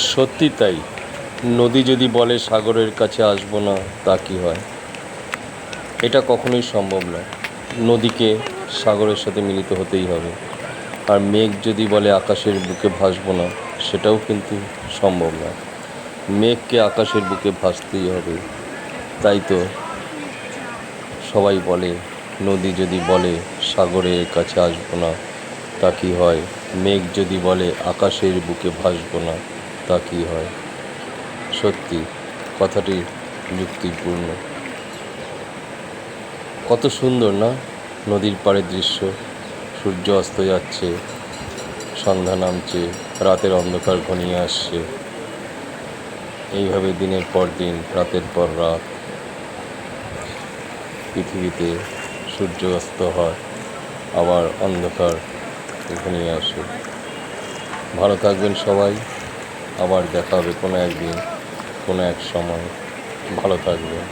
সত্যি তাই। নদী যদি বলে সাগরের কাছে আসব না, তা কি হয়? এটা কখনোই সম্ভব নয়। নদীকে সাগরের সাথে মিলিত হতেই হবে। আর মেঘ যদি বলে আকাশের বুকে ভাসবো না, সেটাও কিন্তু সম্ভব নয়। মেঘকে আকাশের বুকে ভাসতেই হবে। তাই তো সবাই বলে, নদী যদি বলে সাগরের কাছে আসব না, তা কি হয়? মেঘ যদি বলে আকাশের বুকে ভাসবো না তা কি হয়? সত্যি, কথাটি যুক্তিপূর্ণ। কত সুন্দর না? নদীর পাড়ের দৃশ্য। সূর্য অস্ত যাচ্ছে, সন্ধ্যা নামছে, রাতের অন্ধকার ঘনিয়ে আসছে। এইভাবে দিনের পর দিন, রাতের পর রাত। পৃথিবীতে সূর্য অস্ত হয়, আবার অন্ধকার ঘনিয়ে আসে। ভালো থাকবেন সবাই। আবার দেখা হবে কোনো একদিন কোনো এক সময়। ভালো থাকবেন।